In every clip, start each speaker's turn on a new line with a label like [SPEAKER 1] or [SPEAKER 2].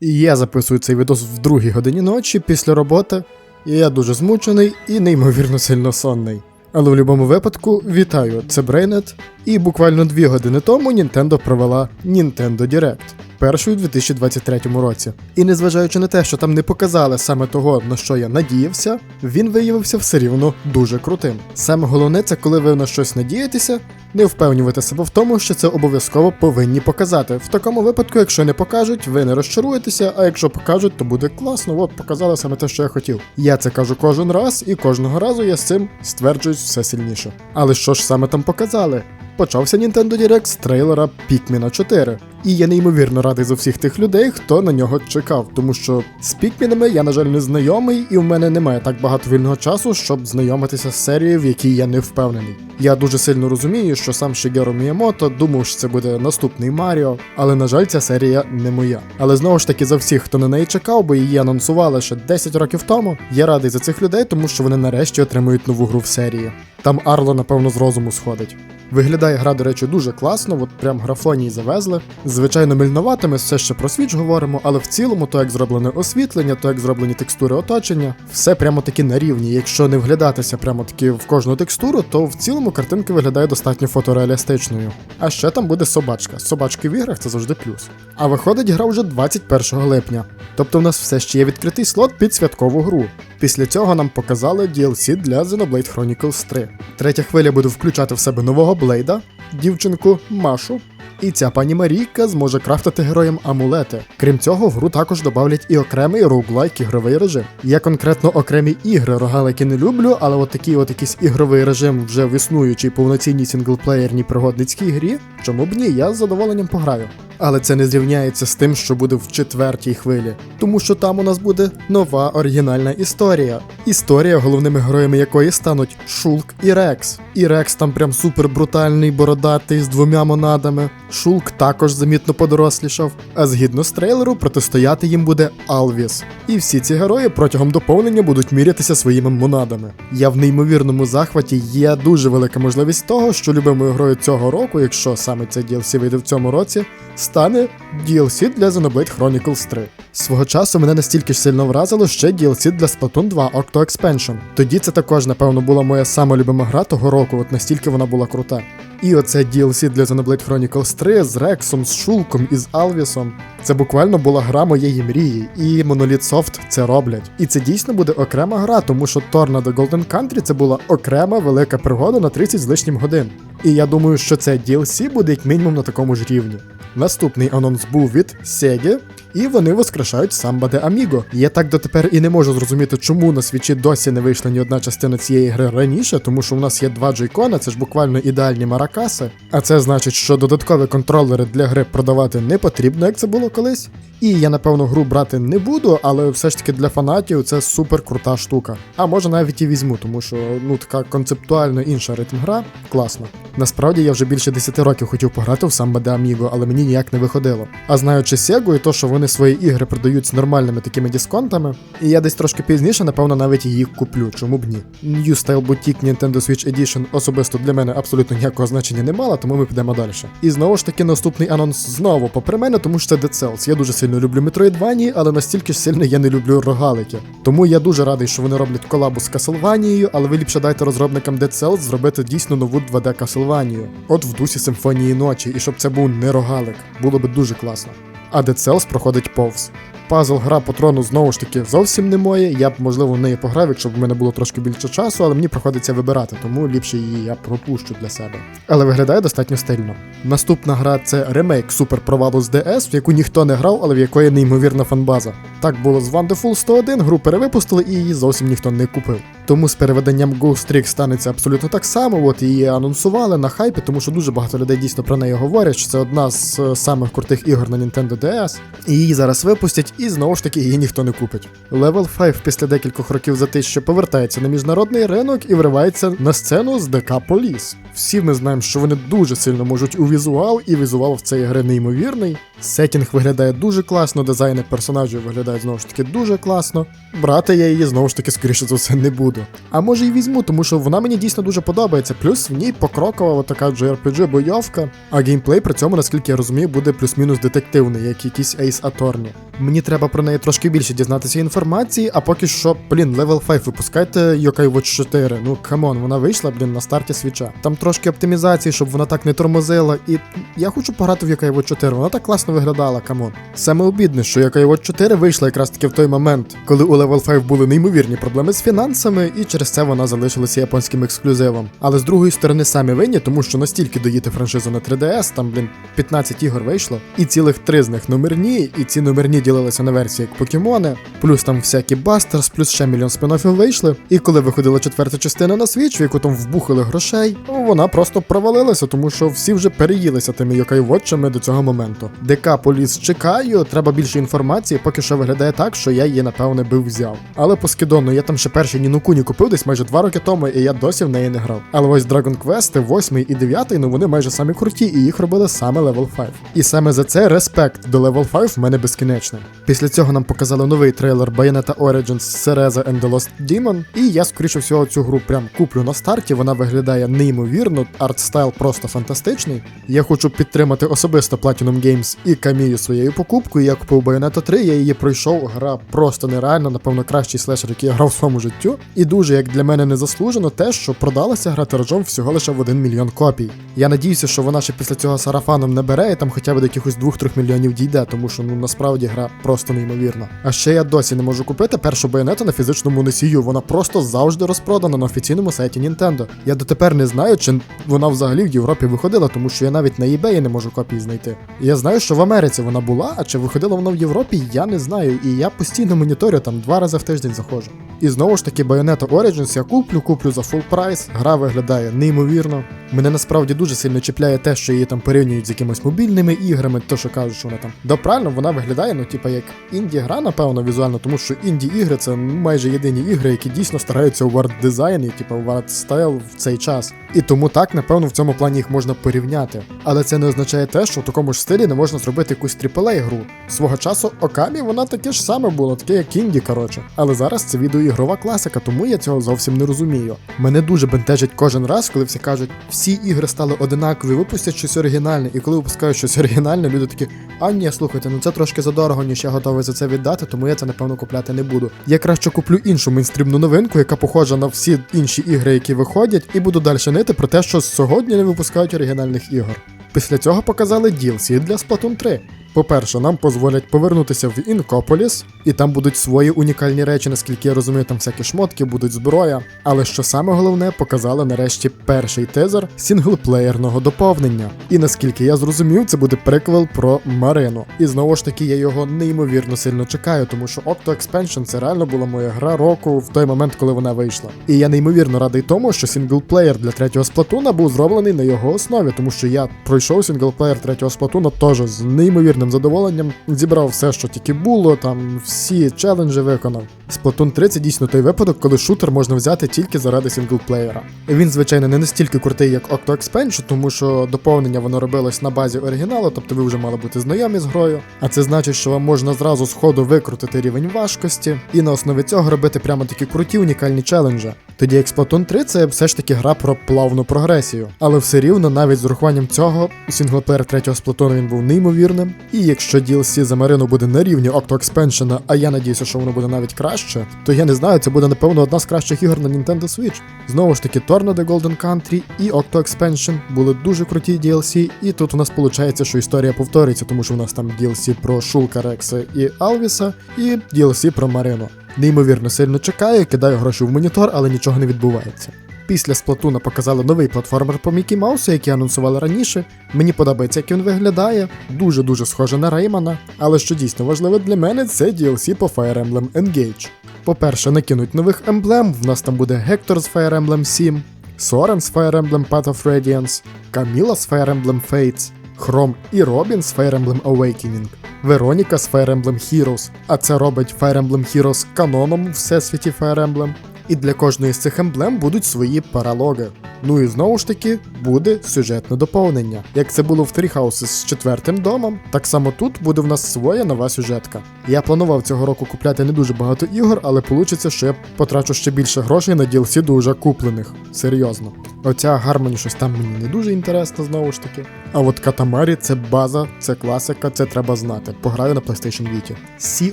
[SPEAKER 1] І я записую цей відос в другій годині ночі після роботи, і я дуже змучений і неймовірно сильно сонний. Але в будь-якому випадку вітаю, це Брейнет, і буквально дві години тому Nintendo провела Nintendo Direct. Першу у 2023 році. І незважаючи на те, що там не показали саме того, на що я надіявся, він виявився все рівно дуже крутим. Саме головне, це коли ви на щось надієтеся, не впевнювати себе в тому, що це обов'язково повинні показати. В такому випадку, якщо не покажуть, ви не розчаруєтеся, а якщо покажуть, то буде класно. От показали саме те, що я хотів. Я це кажу кожен раз, і кожного разу я з цим стверджуюсь все сильніше. Але що ж саме там показали? Почався Nintendo Direct з трейлера Pikmin 4. І я неймовірно радий за всіх тих людей, хто на нього чекав, тому що з Пікмінами я, на жаль, не знайомий, і в мене немає так багато вільного часу, щоб знайомитися з серією, в якій я не впевнений. Я дуже сильно розумію, що сам Шигеро Міямото думав, що це буде наступний Маріо, але на жаль, ця серія не моя. Але знову ж таки за всіх, хто на неї чекав, бо її анонсували ще 10 років тому. Я радий за цих людей, тому що вони нарешті отримують нову гру в серії. Там Арло, напевно, з розуму сходить. Виглядає гра, до речі, дуже класно, от прям графонії завезли. Звичайно, мільновато, ми все ще про свіч говоримо, але в цілому, то як зроблене освітлення, то як зроблені текстури оточення, все прямо таки на рівні. Якщо не вглядатися прямо таки в кожну текстуру, то в цілому картинка виглядає достатньо фотореалістичною. А ще там буде собачка. Собачки в іграх це завжди плюс. А виходить гра вже 21 липня. Тобто в нас все ще є відкритий слот під святкову гру. Після цього нам показали DLC для Xenoblade Chronicles 3. Третя хвиля буде включати в себе нового Блейда, дівчинку Машу. І ця пані Марійка зможе крафтити героям амулети. Крім цього, в гру також додавлять і окремий роуглайк ігровий режим. Я конкретно окремі ігри рогалики не люблю, але от такий от якийсь ігровий режим вже в існуючій повноцінній синглплеєрній пригодницькій грі. Чому б ні, я з задоволенням пограю. Але це не зрівняється з тим, що буде в четвертій хвилі, тому що там у нас буде нова оригінальна історія. Історія, головними героями якої стануть Шулк і Рекс. І Рекс там прям супер брутальний, бородатий з двома монадами. Шулк також замітно подорослішав. А згідно з трейлеру, протистояти їм буде Алвіс. І всі ці герої протягом доповнення будуть мірятися своїми монадами. Я в неймовірному захваті є дуже велика можливість того, що любимою грою цього року, якщо саме цей DLC вийде в цьому році, стане DLC для Xenoblade Chronicles 3. Свого часу мене настільки ж сильно вразило ще DLC для Splatoon 2 Octo Expansion. Тоді це також, напевно, була моя сама любима гра того року, от настільки вона була крута. І оце DLC для Xenoblade Chronicles 3 з Рексом, з Шулком і з Алвісом. Це буквально була гра моєї мрії, і Monolith Soft це роблять. І це дійсно буде окрема гра, тому що Tornado Golden Country це була окрема велика пригода на 30 з лишнім годин. І я думаю, що це DLC буде як мінімум на такому ж рівні. Наступний анонс був від Sega, і вони воскрешають Samba de Amigo. Я так дотепер і не можу зрозуміти, чому на свічі досі не вийшла ні одна частина цієї гри раніше, тому що у нас є два джойкона, це ж буквально ідеальні маракаси. А це значить, що додаткові контролери для гри продавати не потрібно, як це було колись. І я, напевно, гру брати не буду, але все ж таки для фанатів це супер крута штука. А може навіть і візьму, тому що ну така концептуально інша ритм гра класно. Насправді я вже більше 10 років хотів пограти в Samba de Amigo, але мені ніяк не виходило. А знаючи Sega і то, що вони свої ігри продають з нормальними такими дисконтами, і я десь трошки пізніше, напевно, навіть її куплю, чому б ні. New Style Boutique Nintendo Switch Edition особисто для мене абсолютно ніякого значення не мала, тому ми підемо далі. І знову ж таки наступний анонс знову попри мене, тому що це Dead Cells. Я дуже сильно люблю Metroidvania, але настільки ж сильно я не люблю рогалики. Тому я дуже радий, що вони роблять колабу з Castlevania, але ви ліпше дайте розробникам Dead Cells зробити дійсно нову 2D Castlevania. От в дусі симфонії ночі, і щоб це був не рогалик. Було би дуже класно. А Dead Cells проходить повз. Пазл гра по трону знову ж таки зовсім не моє. Я б, можливо, в неї пограв, якщо б в мене було трошки більше часу, але мені приходиться вибирати, тому ліпше її я пропущу для себе. Але виглядає достатньо стильно. Наступна гра це ремейк суперпровалу з DS, в яку ніхто не грав, але в якої неймовірна фанбаза. Так було з Wonderful 101, гру перевипустили і її зовсім ніхто не купив. Тому з переведенням Ghost Trick станеться абсолютно так само. От її анонсували на хайпі, тому що дуже багато людей дійсно про неї говорять, що це одна з е, самих крутих ігор на Nintendo DS. І її зараз випустять, і знову ж таки її ніхто не купить. Level 5 після декількох років за те, що повертається на міжнародний ринок і вривається на сцену з ДК Police. Всі ми знаємо, що вони дуже сильно можуть у візуал, і візуал в цієї гри неймовірний. Сетінг виглядає дуже класно, дизайни персонажів виглядають знову ж таки дуже класно. Брати я її знову ж таки, скоріше за все, не буду. А може і візьму, тому що вона мені дійсно дуже подобається. Плюс в ній покрокова така JRPG бойовка, а геймплей при цьому, наскільки я розумію, буде плюс-мінус детективний, як якийсь Ace Attorney. Мені треба про неї трошки більше дізнатися інформації, а поки що, блін, Level 5 випускайте Yokai Watch 4. Ну камон, вона вийшла, блін, на старті свіча. Там трошки оптимізації, щоб вона так не тормозила. І я хочу пограти в Yokai Watch 4, вона так класно виглядала, камон. Саме обідне, що Yokai Watch 4 вийшла якраз таки в той момент, коли у Level 5 були неймовірні проблеми з фінансами, і через це вона залишилася японським ексклюзивом. Але з другої сторони самі винні, тому що настільки доїти франшизу на 3DS, там, блін, 15 ігор вийшло, і цілих три з них номерні, і ці номерні ділилися на версії як покемони, плюс там всякі бастерс, плюс ще мільйон спін-оффів вийшли. І коли виходила четверта частина на Switch, в яку там вбухали грошей, вона просто провалилася, тому що всі вже переїлися тими Йокай-вотчами до цього моменту. ДК поліс чекаю, треба більше інформації, поки що виглядає так, що я її напевне би взяв. Але по скидону я там ще перший Нінокуні купив десь майже два роки тому, і я досі в неї не грав. Але ось Dragon Quest, 8 і 9, ну вони майже самі круті, і їх робили саме Level 5. І саме за це респект до Level 5 в мене безкінечний. Після цього нам показали новий трейлер Bayonetta Origins Cereza and the Lost Demon, і я, скоріше всього, цю гру прям куплю на старті. Вона виглядає неймовірно, артстайл просто фантастичний. Я хочу підтримати особисто Platinum Games і Камію своєю покупкою. Я купив Bayonetta 3, я її пройшов. Гра просто нереальна, напевно, кращий слешер, який я грав в своєму життю. І дуже як для мене незаслужено те, що продалася гра тиражом всього лише в 1 мільйон копій. Я надіюся, що вона ще після цього сарафаном набере і там хоча б до якихось 2-3 мільйонів дійде, тому що ну насправді гра просто неймовірна. А ще я досі не можу купити першу байонету на фізичному носію. Вона просто завжди розпродана на офіційному сайті Nintendo. Я дотепер не знаю, чи вона взагалі в Європі виходила, тому що я навіть на eBay не можу копії знайти. Я знаю, що в Америці вона була, а чи виходила вона в Європі, я не знаю. І я постійно моніторю там два рази в тиждень заходжу. І знову ж таки, Bayonetta Origins я куплю, куплю за full прайс. Гра виглядає неймовірно. Мене насправді дуже сильно чіпляє те, що її там порівнюють з якимись мобільними іграми, то що кажуть, що вона там. Да правильно, вона виглядає, ну, типа, як інді-гра, напевно, візуально, тому що інді-ігри це майже єдині ігри, які дійсно стараються у вард дизайн і типа в арт стайл в цей час. І тому так, напевно, в цьому плані їх можна порівняти. Але це не означає те, що в такому ж стилі не можна зробити якусь AAA гру. Свого часу Окамі вона таке ж саме було, таке як інді, коротше. Але зараз це відеоігрова класика, тому я цього зовсім не розумію. Мене дуже бентежить кожен раз, коли всі кажуть, всі ігри стали одинакові, випустять щось оригінальне, і коли випускають щось оригінальне, люди такі, а ні, слухайте, ну це трошки задорого, ніж я готовий за це віддати, тому я це напевно купляти не буду. Я краще куплю іншу мейнстрімну новинку, яка похожа на всі інші ігри, які виходять, і буду далі нити про те, що сьогодні не випускають оригінальних ігор. Після цього показали DLC для Splatoon 3. По-перше, нам дозволять повернутися в Інкополіс, і там будуть свої унікальні речі, наскільки я розумію, там всякі шмотки, будуть зброя. Але що саме головне, показали нарешті перший тезер сінглплеєрного доповнення. І наскільки я зрозумів, це буде приквел про Марину. І знову ж таки, я його неймовірно сильно чекаю, тому що Octo Expansion це реально була моя гра року в той момент, коли вона вийшла. І я неймовірно радий тому, що сінглплеєр для третього сплатуна був зроблений на його основі, тому що я пройшов сінглплеєр третього сплатуна теж з неймовірним задоволенням, зібрав все, що тільки було, там всі челенджі виконав. Splatoon 3 це дійсно той випадок, коли шутер можна взяти тільки заради сінглплеєра. Він, звичайно, не настільки крутий, як Octo Expansion, тому що доповнення воно робилось на базі оригіналу, тобто ви вже мали бути знайомі з грою. А це значить, що вам можна зразу з ходу викрутити рівень важкості, і на основі цього робити прямо такі круті унікальні челенджі. Тоді як Splatoon 3 це все ж таки гра про плавну прогресію. Але все рівно, навіть з урахуванням цього, сінглплеєр третього Splatoon він був неймовірним. І якщо DLC за Марину буде на рівні Octo Expansion, а я надіюся, що воно буде навіть краще, то я не знаю, це буде напевно одна з кращих ігор на Nintendo Switch. Знову ж таки, Torno The Golden Country і Octo Expansion були дуже круті DLC, і тут у нас виходить, що історія повторюється, тому що у нас там DLC про Шулка Рекса і Алвіса, і DLC про Марину. Неймовірно сильно чекаю, кидаю гроші в монітор, але нічого не відбувається. Після Сплатуна показали новий платформер по Мікі Маусу, який анонсували раніше. Мені подобається, як він виглядає, дуже-дуже схоже на Реймана. Але що дійсно важливо для мене, це DLC по Fire Emblem Engage. По-перше, накинуть нових емблем. В нас там буде Гектор з Fire Emblem 7, Сорен з Fire Emblem Path of Radiance, Каміла з Fire Emblem Fates, Хром і Робін з Fire Emblem Awakening. Вероніка з Fire Emblem Heroes, а це робить Fire Emblem Heroes каноном у всесвіті Fire Emblem. І для кожної з цих емблем будуть свої паралоги. Ну і знову ж таки буде сюжетне доповнення. Як це було в Houses з четвертим домом, так само тут буде в нас своя нова сюжетка. Я планував цього року купляти не дуже багато ігор, але вийде, що я потрачу ще більше грошей на DLC до уже куплених. Серйозно. Оця Гармоні щось там мені не дуже інтересно, знову ж таки. А от Катамарі це база, це класика, це треба знати. Пограю на PlayStation Vita. Sea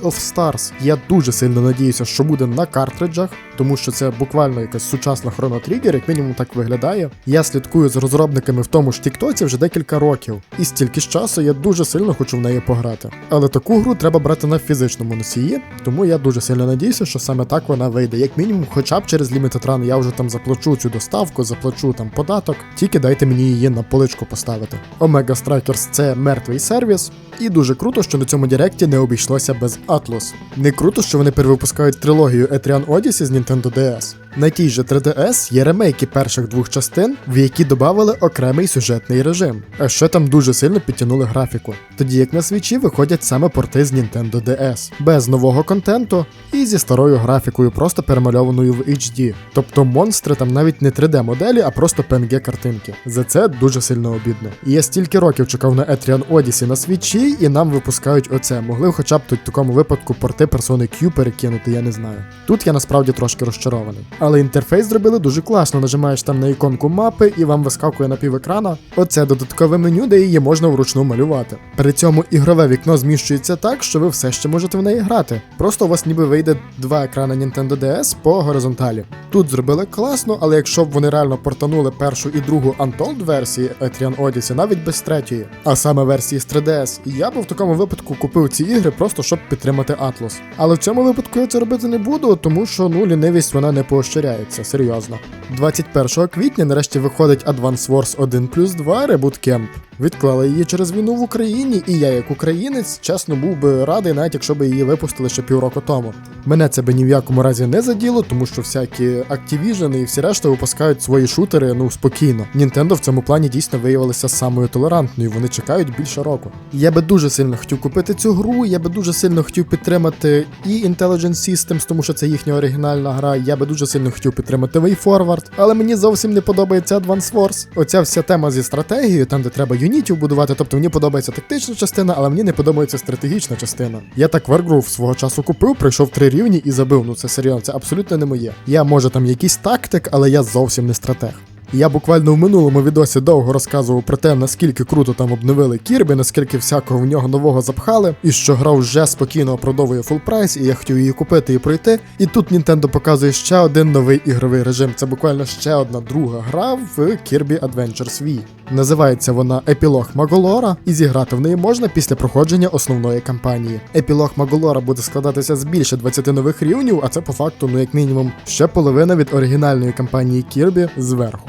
[SPEAKER 1] of Stars. Я дуже сильно надіюся, що буде на картриджах, тому що це буквально якась сучасна Trigger, як мінімум так виглядає. Я слідкую з розробниками в тому ж Тіктоці вже декілька років, і стільки ж часу я дуже сильно хочу в неї пограти. Але таку гру треба брати на фізичному носії, тому я дуже сильно надіюся, що саме так вона вийде. Як мінімум, хоча б через Run я вже там заплачу цю доставку, заплачу там податок, тільки дайте мені її на поличку поставити. Omega Strikers це мертвий сервіс, і дуже круто, що на цьому директі не обійшлося без Atlus. Не круто, що вони перевипускають трилогію Etrian Odyssey з Nintendo DS. На тій же 3DS є ремейки перших двох частин, в які додали окремий сюжетний режим, а ще там дуже сильно підтягнули графіку. Тоді як на свічі виходять саме порти з Nintendo DS, без нового контенту і зі старою графікою, просто перемальованою в HD. Тобто монстри там навіть не 3D-моделі, а просто PNG картинки. За це дуже сильно обідно. І я стільки років чекав на Etrian Odyssey на свічі, і нам випускають оце. Могли хоча б тут в такому випадку порти персони Q перекинути, я не знаю. Тут я насправді трошки розчарований. Але інтерфейс зробили дуже класно. Нажимаєш там на іконку мапи і вам вискакує на півекрана. Оце додаткове меню, де її можна вручну малювати. При цьому ігрове вікно зміщується так, що ви все ще можете в неї грати. Просто у вас ніби вийде два екрани Nintendo DS по горизонталі. Тут зробили класно, але якщо б вони реально портанули першу і другу Untold версії Etrian Odyssey, навіть без третьої, а саме версії з 3DS, я би в такому випадку купив ці ігри просто щоб підтримати Atlus. Але в цьому випадку я це робити не буду, тому що ну лінивість вона не поощряється, серйозно. 21 квітня нарешті виходить Advance Wars 1 плюс 2 Reboot Camp. Відклали її через війну в Україні, і я, як українець, чесно був би радий, навіть якщо б її випустили ще півроку тому. Мене це би ні в якому разі не заділо, тому що всякі Activision і всі решта випускають свої шутери ну спокійно. Nintendo в цьому плані дійсно виявилися самою толерантною, вони чекають більше року. Я би дуже сильно хотів купити цю гру, я би дуже сильно хотів підтримати і Intelligent Systems, тому що це їхня оригінальна гра. Я би дуже сильно хотів підтримати WayForward, але мені зовсім не подобається Advance Wars. Оця вся тема зі стратегією, там де треба юнітів будувати. Тобто мені подобається тактична частина, але мені не подобається стратегічна частина. Я так Wargroove свого часу купив, пройшов три рівні і забив. Ну це серйозно, це абсолютно не моє. Я може там якийсь тактик, але я зовсім не стратег. Я буквально в минулому відосі довго розказував про те, наскільки круто там обновили Кірбі, наскільки всякого в нього нового запхали, і що гра вже спокійно оправдовує фул прайс, і я хотів її купити і пройти. І тут Nintendo показує ще один новий ігровий режим. Це буквально ще одна друга гра в Kirby Adventures V. Називається вона Епілог Маголора, і зіграти в неї можна після проходження основної кампанії. Епілог Маголора буде складатися з більше 20 нових рівнів, а це по факту, ну як мінімум, ще половина від оригінальної кампанії Кірбі зверху.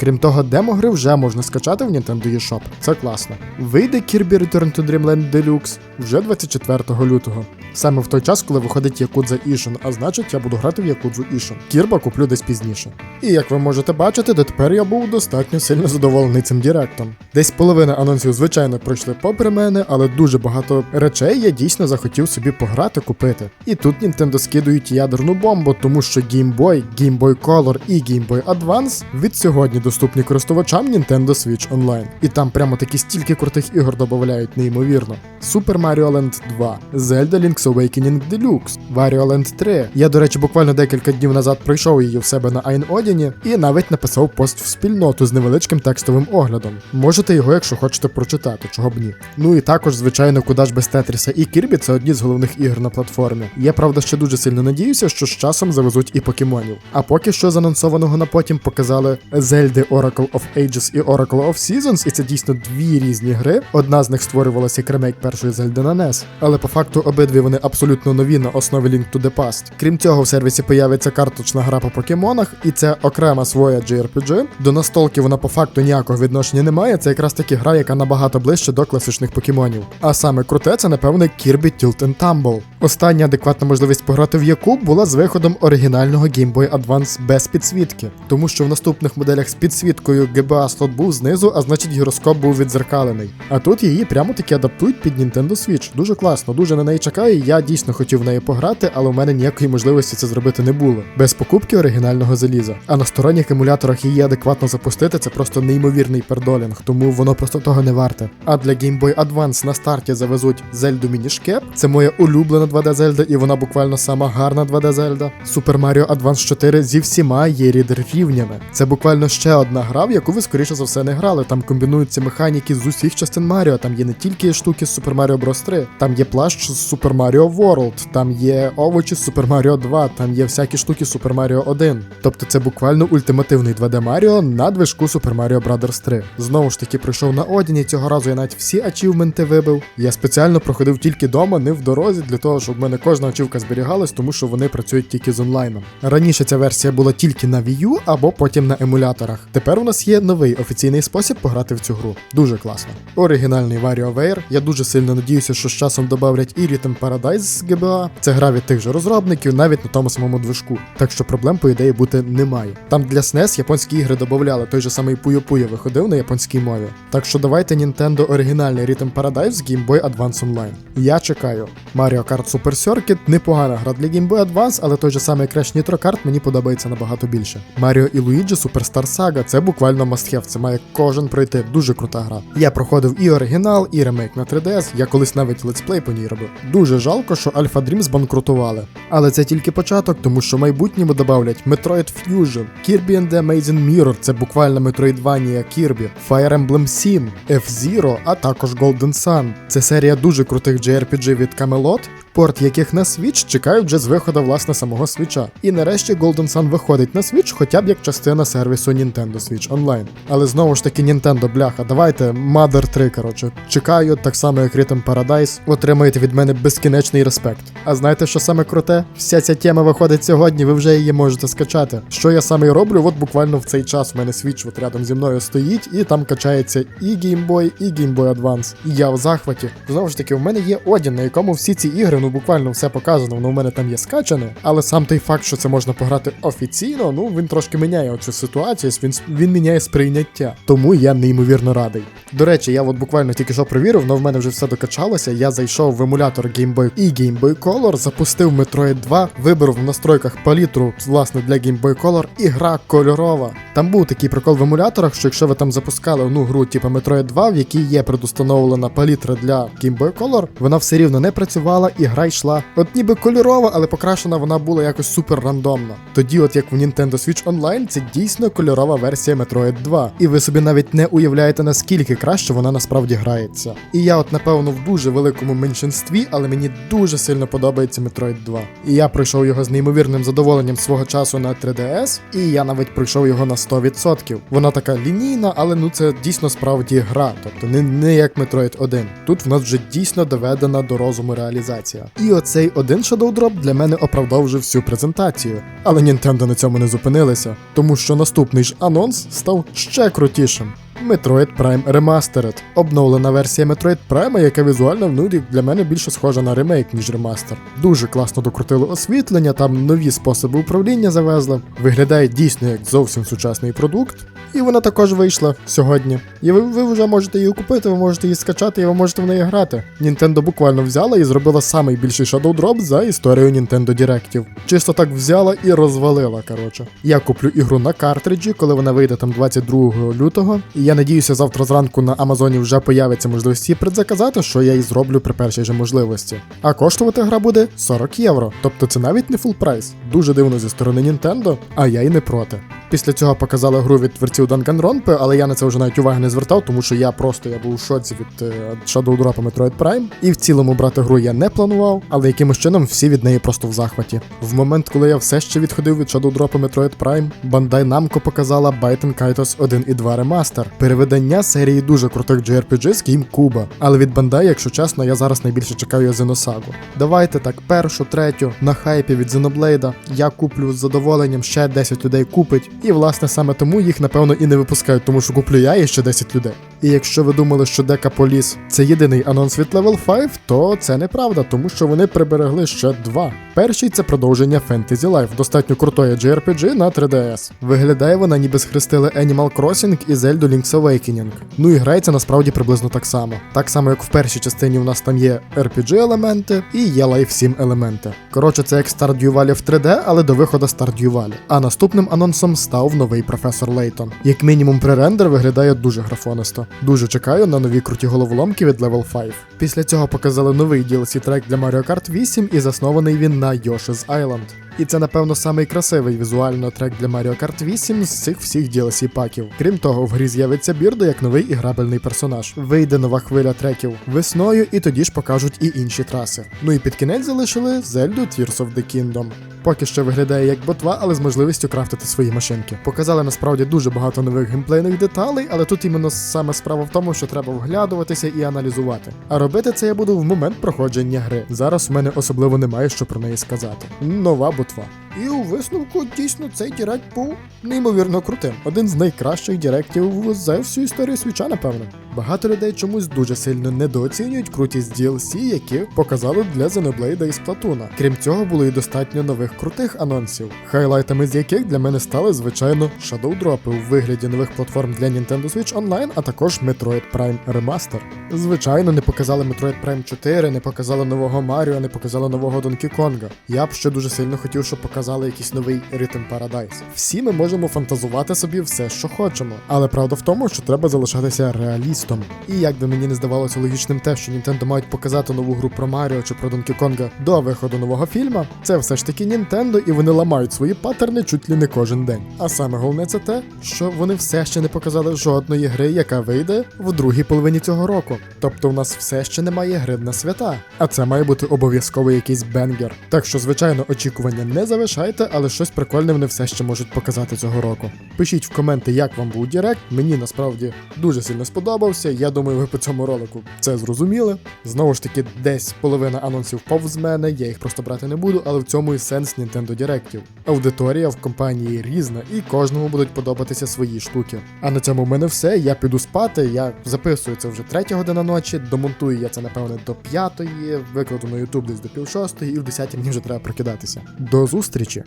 [SPEAKER 1] Крім того, демо-гри вже можна скачати в Nintendo eShop. Це класно. Вийде Kirby Return to Dreamland Deluxe вже 24 лютого. Саме в той час, коли виходить Yakuza Ishin, а значить я буду грати в Yakuza Ishin. Кірба куплю десь пізніше. І як ви можете бачити, дотепер я був достатньо сильно задоволений цим директом. Десь половина анонсів, звичайно, пройшли попри мене, але дуже багато речей я дійсно захотів собі пограти купити. І тут Nintendo скидують ядерну бомбу, тому що Game Boy, Game Boy Color і Game Boy Advance від сьогодні доступні користувачам Nintendo Switch Online. І там прямо такі стільки крутих ігор додають неймовірно. Super Mario Land 2, Zelda Link's Awakening Deluxe, Wario Land 3. Я, до речі, буквально декілька днів назад пройшов її в себе на Айнодіні і навіть написав пост в спільноту з невеличким текстовим оглядом. Можете його, якщо хочете прочитати, чого б ні. Ну і також, звичайно, куди ж без Тетріса і Кірбі це одні з головних ігор на платформі. Я правда ще дуже сильно надіюся, що з часом завезуть і покемонів. А поки що з анонсованого на потім показали Zelda Oracle of Ages і Oracle of Seasons, і це дійсно дві різні гри. Одна з них створювалася як ремейк першої Zelda на NES, але по факту обидві вони абсолютно нові на основі Link to the Past. Крім цього, в сервісі появиться карточна гра по покемонах, і це окрема своя JRPG. До настолки вона по факту ніякого відношення не має. Це якраз таки гра, яка набагато ближче до класичних покемонів. А саме круте, це напевне Kirby Tilt and Tumble. Остання адекватна можливість пограти в яку була з виходом оригінального Game Boy Advance без підсвітки, тому що в наступних моделях з підсвіткою GBA слот був знизу, а значить гіроскоп був відзеркалений. А тут її прямо таки адаптують під Nintendo Switch. Switch. Дуже класно, дуже на неї чекаю. Я дійсно хотів в неї пограти, але у мене ніякої можливості це зробити не було. Без покупки оригінального заліза. А на сторонніх емуляторах її адекватно запустити це просто неймовірний пердолінг, тому воно просто того не варте. А для Game Boy Advance на старті завезуть Зельду Мінішкеп. Це моя улюблена 2D Зельда, і вона буквально сама гарна 2D Зельда. Super Mario Advance 4 зі всіма є рідер рівнями. Це буквально ще одна гра, в яку ви скоріше за все не грали. Там комбінуються механіки з усіх частин Маріо. Там є не тільки штуки з Super Mario Bros. 3, там є плащ з Super Mario World, там є овочі з Super Mario 2, там є всякі штуки з Super Mario 1. Тобто це буквально ультимативний 2D Mario на движку Super Mario Bros. 3. Знову ж таки, прийшов на Одіні. Цього разу я навіть всі ачівменти вибив. Я спеціально проходив тільки дома, не в дорозі, для того, щоб в мене кожна ачівка зберігалась, тому що вони працюють тільки з онлайном. Раніше ця версія була тільки на Wii U або потім на емуляторах. Тепер у нас є новий офіційний спосіб пограти в цю гру. Дуже класно. Оригінальний WarioWare. Я дуже сильно надіюся, що з часом додавлять і Rhythm Paradise з GBA. Це гра від тих же розробників, навіть на тому самому движку. Так що проблем, по ідеї, бути немає. Там для SNES японські ігри додавали, той же самий Puyo Puyo виходив на японській мові. Так що давайте Nintendo оригінальний Rhythm Paradise з Game Boy Advance Online. Я чекаю. Mario Kart Super Circuit непогана гра для Game Boy Advance, але той же самий Crash Nitro Kart мені подобається набагато більше. Mario і Luigi Superstar Saga це буквально must-have, це має кожен пройти. Дуже крута гра. Я проходив і оригінал, і ремейк на 3DS. Я колись навіть летсплей по ній робив. Дуже жалко, що Alpha Dream збанкрутували. Але це тільки початок, тому що в майбутньому додавлять Metroid Fusion, Kirby and the Amazing Mirror, це буквально Metroidvania Kirby, Fire Emblem 7, F-Zero, а також Golden Sun. Це серія дуже крутих JRPG від Camelot, порт яких на Switch чекають вже з виходу власне самого Switch. І нарешті Golden Sun виходить на Switch хоча б як частина сервісу Nintendo Switch Online. Але знову ж таки, Nintendo, бляха, давайте Mother 3, коротше. Чекаю, так само як Rhythm Paradise, отримаєте від мене безкінечний респект. А знаєте, що саме круте? Вся ця тема виходить сьогодні, ви вже її можете скачати. Що я саме й роблю? От буквально в цей час у мене Switch от рядом зі мною стоїть, і там качається і Game Boy, і Game Boy Advance. І я в захваті. Знову ж таки, у мене є Одін, на якому всі ці ігри, ну буквально все показано, воно у мене там є скачане. Але сам той факт, що це можна пограти офіційно, ну він трошки міняє оцю ситуацію, він, він міняє сприйняття. Тому я неймовірно радий. До речі, я от буквально тільки що провірив, але в мене вже все докачалося. Я зайшов в емулятор Game Boy і Game Boy Color, запустив Metroid 2, вибрав в настройках палітру, власне, для Game Boy Color, і гра кольорова. Там був такий прикол в емуляторах, що якщо ви там запускали ну, гру типу Metroid 2, в якій є предустановлена палітра для Game Boy Color, вона все рівно не працювала і гра йшла. От ніби кольорова, але покрашена вона була якось супер рандомно. Тоді, от як в Nintendo Switch Online, це дійсно кольорова версія Metroid 2. І ви собі навіть не уявляєте, наскільки краще вона насправді грається. І я, от, напевно, в дуже великому меншинстві, але мені дуже сильно подобається Metroid 2. І я пройшов його з неймовірним задоволенням свого часу на 3DS, і я навіть пройшов його на 100%. Вона така лінійна, але ну це дійсно справді гра, тобто не, не як Metroid 1. Тут в нас вже дійсно доведена до розуму реалізація. І оцей один Shadow Drop для мене оправдав вже всю презентацію. Але Nintendo на цьому не зупинилися, тому що наступний ж анонс став ще крутішим. Metroid Prime Remastered. Обновлена версія Metroid Prime, яка візуально ну, для мене більше схожа на ремейк, ніж ремастер. Дуже класно докрутили освітлення, там нові способи управління завезли. Виглядає дійсно як зовсім сучасний продукт. І вона також вийшла сьогодні. І ви, ви вже можете її купити, ви можете її скачати, і ви можете в неї грати. Nintendo буквально взяла і зробила самий більший Shadow Drop за історію Nintendo Directів. Чисто так взяла і розвалила, коротше. Я куплю ігру на картриджі, коли вона вийде там 22 лютого. І я надіюся, завтра зранку на Амазоні вже появиться можливість її предзаказати, що я і зроблю при першій же можливості. А коштувати гра буде 40 євро. Тобто це навіть не фул прайс. Дуже дивно зі сторони Nintendo, а я й не проти. Після цього показали гру від творців Danganronpa, але я на це вже навіть уваги не звертав, тому що я просто я був у шоці від е, Shadow Drop Metroid Prime. І в цілому брати гру я не планував, але якимось чином всі від неї просто в захваті. В момент, коли я все ще відходив від Shadow Drop Metroid Prime, Bandai Namco показала Baiten Kaitos 1 і 2 ремастер. Переведення серії дуже крутих JRPG з GameCube. Але від Bandai, якщо чесно, я зараз найбільше чекаю Xenosaga. Давайте так, першу, третю, на хайпі від Xenoblade я куплю з задоволенням, ще 10 людей купить. І власне саме тому їх напевно і не випускають, тому що куплю я і ще 10 людей. І якщо ви думали, що Дека Поліс це єдиний анонс від Level 5, то це неправда, тому що вони приберегли ще два. Перший це продовження Fantasy Life, достатньо крутої JRPG на 3DS. Виглядає вона, ніби схрестили Animal Crossing і Zelda Link's Awakening. Ну і грається насправді приблизно так само. Так само, як в першій частині у нас там є RPG елементи і є Life 7 елементи. Коротше, це як Stardew Valley в 3D, але до виходу Stardew Valley. А наступним анонсом став новий професор Лейтон. Як мінімум, пререндер виглядає дуже графонисто. Дуже чекаю на нові круті головоломки від Level 5. Після цього показали новий DLC трек для Mario Kart 8 і заснований він на Yoshi's Island. І це, напевно, самий красивий візуально трек для Mario Kart 8 з цих всіх DLC паків. Крім того, в грі з'явиться Бірдо як новий іграбельний персонаж. Вийде нова хвиля треків весною, і тоді ж покажуть і інші траси. Ну і під кінець залишили Zelda Tears of the Kingdom. Поки що виглядає як ботва, але з можливістю крафтити свої машинки. Показали насправді дуже багато нових геймплейних деталей, але тут іменно саме справа в тому, що треба вглядуватися і аналізувати. А робити це я буду в момент проходження гри. Зараз у мене особливо немає що про неї сказати. Нова ботва. І у висновку дійсно цей дірект був неймовірно крутим. Один з найкращих діректів за всю історію свіча, напевно. Багато людей чомусь дуже сильно недооцінюють крутість DLC, які показали для Xenoblade і Splatoon. Крім цього, було і достатньо нових крутих анонсів, хайлайтами з яких для мене стали, звичайно, Drop у вигляді нових платформ для Nintendo Switch Online, а також Metroid Prime Remaster. Звичайно, не показали Metroid Prime 4, не показали нового Маріо, не показали нового Donkey Konga. Я б ще дуже сильно хотів, щоб показали якийсь новий Rhythm Paradise. Всі ми можемо фантазувати собі все, що хочемо, але правда в тому, що треба залишатися реалістом. І як би мені не здавалося логічним те, що Nintendo мають показати нову гру про Маріо чи про Donkey Konga до виходу нового фільму, це все ж таки Nintendo, і вони ламають свої паттерни чуть ли не кожен день. А саме головне це те, що вони все ще не показали жодної гри, яка вийде в другій половині цього року. Тобто у нас все ще немає гри на свята, а це має бути обов'язково якийсь бенгер. Так що, звичайно, очікування не залишайте, але щось прикольне вони все ще можуть показати цього року. Пишіть в коменти, як вам був Дірект. Мені насправді дуже сильно сподобався. Я думаю, ви по цьому ролику це зрозуміли. Знову ж таки, десь половина анонсів повз мене, я їх просто брати не буду, але в цьому і сенс Nintendo Діректів. Аудиторія в компанії різна, і кожному будуть подобатися свої штуки. А на цьому в мене все. Я піду спати. Я записую це вже третя година ночі. Домонтую я це напевне до п'ятої, викладу на YouTube десь до пів шостої, і в десятій мені вже треба прокидатися. До зустрічі!